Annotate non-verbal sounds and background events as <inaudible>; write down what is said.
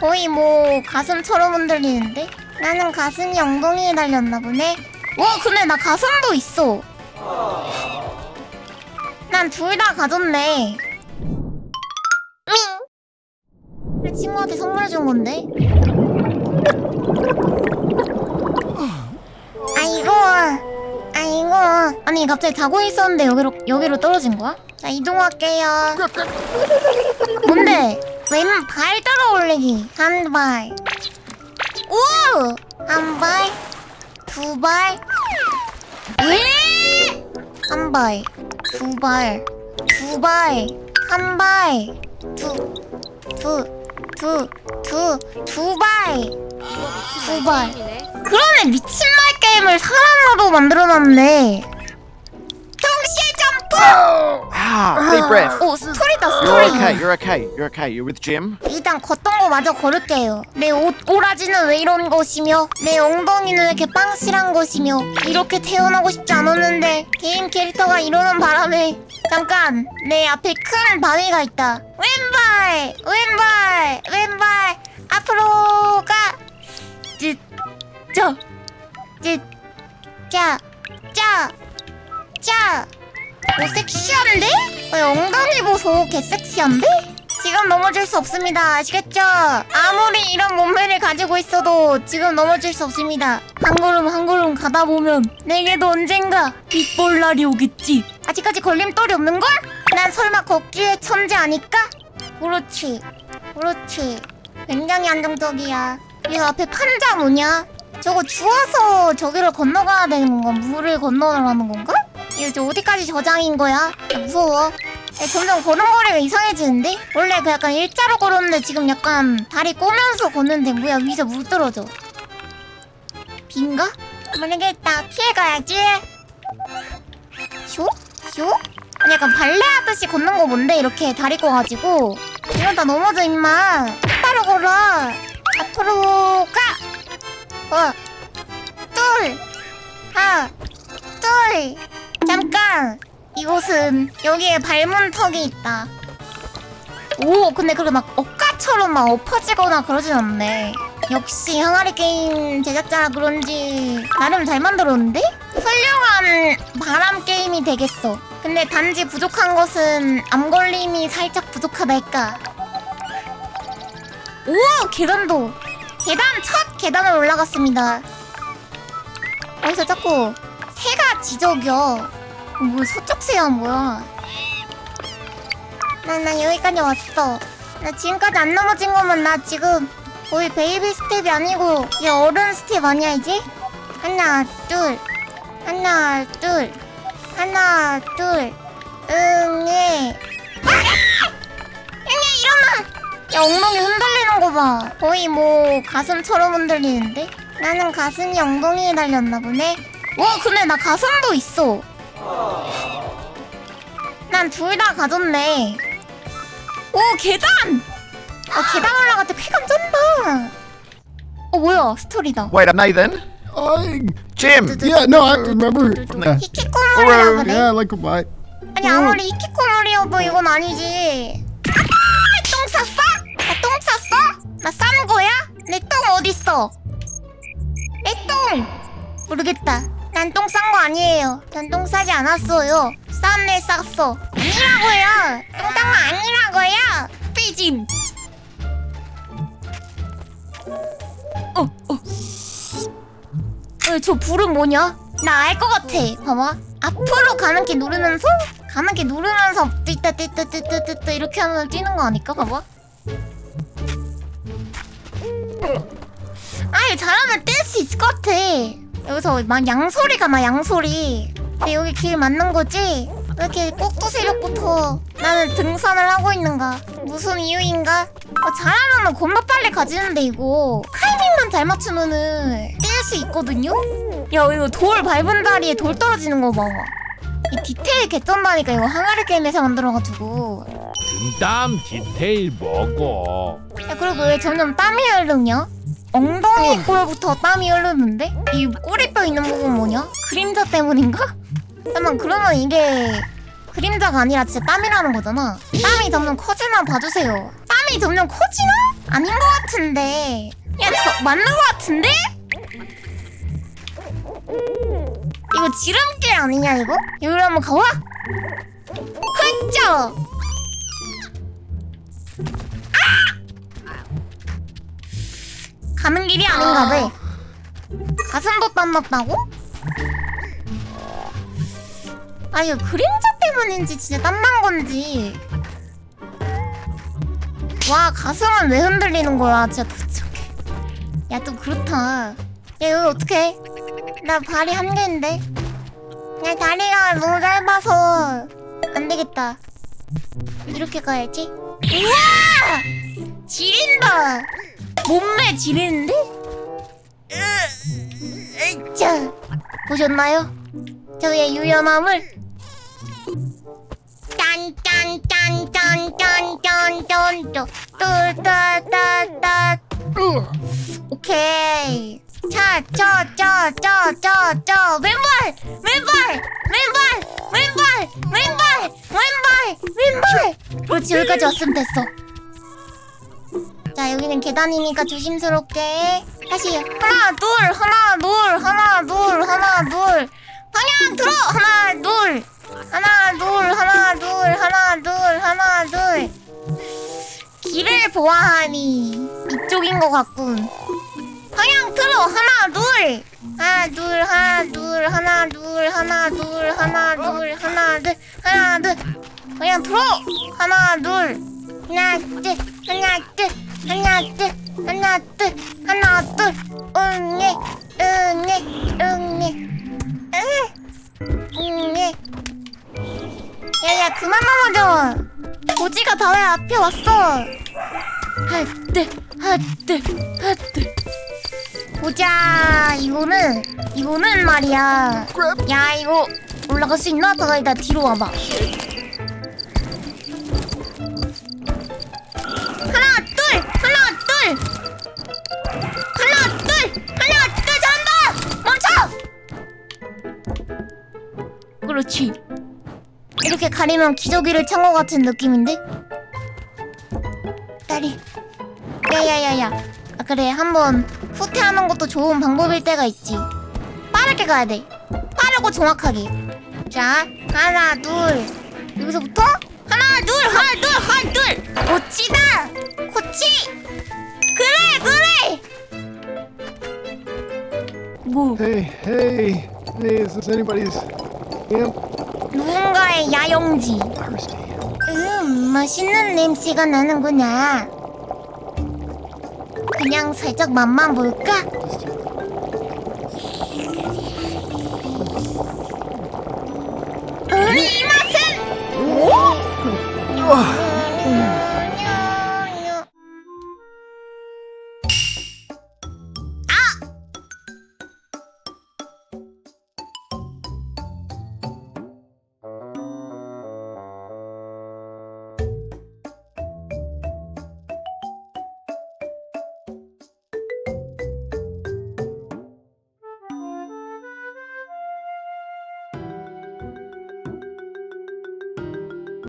거의 뭐 가슴처럼 흔들리는데? 나는 가슴이 엉덩이에 달렸나 보네. 와 근데 나 가슴도 있어. 난 둘 다 가졌네. 밍. 우리 친구한테 선물해 준 건데. 아이고, 아이고. 아니 갑자기 자고 있었는데 여기로 여기로 떨어진 거야? 자 이동할게요. 뭔데? 왼발 들어 올리기 한 발. 오! 한 발, 두 발. 왜? 한 발, 두 발, 두 발, 한 발, 두, 두, 두, 두, 두 발. 두 발. 그러네 미친 말 게임을 사람으로 만들어놨네. Ah, deep breath. 오 스토리다 You're 스토리. okay. You're okay. You're okay. You're with Jim. 일단 걷던 거 마저 걸을게요. 내옷 꼬라지는 왜 이런 것이며 내 엉덩이는 왜 이렇게 빵실한 것이며 이렇게 태어나고 싶지 않았는데 개인 캐릭터가 이러는 바람에 잠깐 내 앞에 큰 바위가 있다. 왼발 왼발 왼발 앞으로 가. 찌짜짜짜짜 오 섹시한데? 왜 엉덩이 보소 개 섹시한데? 지금 넘어질 수 없습니다 아시겠죠? 아무리 이런 몸매를 가지고 있어도 지금 넘어질 수 없습니다 한 걸음 한 걸음 가다 보면 내게도 언젠가 빛볼 날이 오겠지 아직까지 걸림돌이 없는걸? 난 설마 걷기에 천재 아닐까? 그렇지 그렇지 굉장히 안정적이야 이 앞에 판자 뭐냐? 저거 주워서 저기를 건너가야 되는 건가? 물을 건너라는 건가? 저 어디까지 저장인 거야? 야, 무서워. 야, 점점 걸음걸이가 이상해지는데? 원래 그 약간 일자로 걸었는데 지금 약간 다리 꼬면서 걷는데 뭐야 위에서 물 떨어져. 빈가? 모르겠다. 피해가야지. 쇼? 쇼? 아니 약간 발레 하듯이 걷는 거 뭔데? 이렇게 다리 꼬가지고. 이러다 넘어져 임마. 똑바로 걸어. 앞으로 가. 어. 둘. 하나. 둘. 잠깐. 이곳은 여기에 발문턱이 있다. 오, 근데 그렇게 막 억가처럼 막 엎어지거나 그러진 않네. 역시 항아리 게임 제작자라 그런지 나름 잘 만들었는데? 훌륭한 바람 게임이 되겠어. 근데 단지 부족한 것은 암걸림이 살짝 부족하달까. 오, 계단도. 계단 첫 계단을 올라갔습니다. 어디서 자꾸 새가 지저겨. 뭐 서쪽 새야 뭐야? 나, 나 여기까지 왔어. 나 지금까지 안 넘어진 거면 나 지금 거의 베이비 스텝이 아니고 이제 어른 스텝 아니야 이제? 하나 둘. 하나 둘. 하나 둘. 응애. 응애 일어나! 야 엉덩이 흔들리는 거 봐. 거의 뭐 가슴처럼 흔들리는데? 나는 가슴이 엉덩이에 달렸나 보네. 와 근데 나 가슴도 있어 난 둘 다 가졌네. 오 계단! 아 계단 올라갈 때 쾌감 쩐다. 어 뭐야 스토리다. Wait, I'm Nathan. I, Jim. yeah, no, I remember. Yeah, 히키코모리라 그래. yeah like a bite. 아니 아무리 히키코모리여도 이건 아니지. 아똥 쌌어? 나 똥 쌌어? 나 싼 거야? 내 똥 어딨어? 내 똥! 모르겠다. 난 똥 싼 거 아니에요. 난 똥 싸지 않았어요. 쌌네 쌌어. 아니라고요. 똥 싼 거 아니라고요. 삐짐. 어, 어. 어, 저 불은 뭐냐? 나 알 것 같아. 봐봐. 앞으로 가는 게 누르면서 가는 게 누르면서 띠따 띠따 띠따 띠따 이렇게 하면 뛰는 거 아닐까? 봐봐. 아니 잘하면 뛸수 있을 것 같아. 여기서 막 양소리가 나 양소리. 근데 여기 길 맞는 거지? 왜 이렇게 꼭두새벽부터 나는 등산을 하고 있는가? 무슨 이유인가? 어, 잘하면은 겁나 빨리 가지는데 이거 타이밍만 잘 맞추면은 뛸 수 있거든요? 야 이거 돌 밟은 다리에 돌 떨어지는 거 봐. 이 디테일 개쩐다니까 이거 항아리 게임에서 만들어가지고. 등땀 디테일 먹어. 야 그리고 왜 점점 땀이 흐르냐? 엉덩이 꼴부터 땀이 흐르는데? 이 꼬리뼈 있는 부분 뭐냐? 그림자 때문인가? <laughs> 잠깐 그러면 이게 그림자가 아니라 진짜 땀이라는 거잖아 땀이 점점 커지나 봐주세요 땀이 점점 커지나? 아닌 것 같은데. 야, 저 맞는 것 같은데? 이거 지름길 아니냐 이거? 여기로 한번 가봐. 훌쩍. 가는 길이 아닌가 봐. 가슴도 땀났다고? 아 이거 그림자 때문인지 진짜 땀난 건지. 와 가슴은 왜 흔들리는 거야? 진짜 도착해. 야좀 그렇다. 야 여기 어떡해? 나 발이 한 개인데. 야 다리가 너무 짧아서 안 되겠다. 이렇게 가야지. 우와! 지린다 몸매 지리는데? 으, 자 보셨나요? 저의 유연함을. 오케이. 차차차차차차 왼발 왼발 왼발 왼발 왼발 왼발 왼발. 그렇지 여기까지 왔으면 됐어 자 여기는 계단이니까 조심스럽게 다시 하나 둘 하나 둘 하나 둘 하나 둘 방향 들어 하나 둘 하나 둘 하나 둘 하나 둘 하나 둘 길을 보아하니 이쪽인 것 같군 방향 틀어 하나 둘 하나 둘 하나 둘 하나 둘 하나 둘 하나 둘 하나 둘 하나 둘 방향 틀어 하나 둘 하나 둘 하나 둘 하나 둘 하나 둘 하나 둘. 응애 응애 응애. 응? 응애. 야야 그만 넘어져. 고지가 다왜 앞에 왔어. 하트 하트 하트 보자 이거는 이거는 말이야. 야 이거 올라갈 수 있나? 잠깐 일단 뒤로 와봐 그렇지. 이렇게 가리면 기저귀를 찬 것 같은 느낌인데? 다리 야야야야. 아 그래. 한번 후퇴하는 것도 좋은 방법일 때가 있지. 빠르게 가야 돼. 빠르고 정확하게. 자 하나 둘. 여기서부터? 하나 둘 하나 둘 하나 둘. 고치다. 고치. 그래 그래. 뭐 Hey, hey, is this anybody's? 누군가의 야영지. 음, 맛있는 냄새가 나는구나. 그냥 살짝 맛만 볼까? 우리 이 맛은 Oh,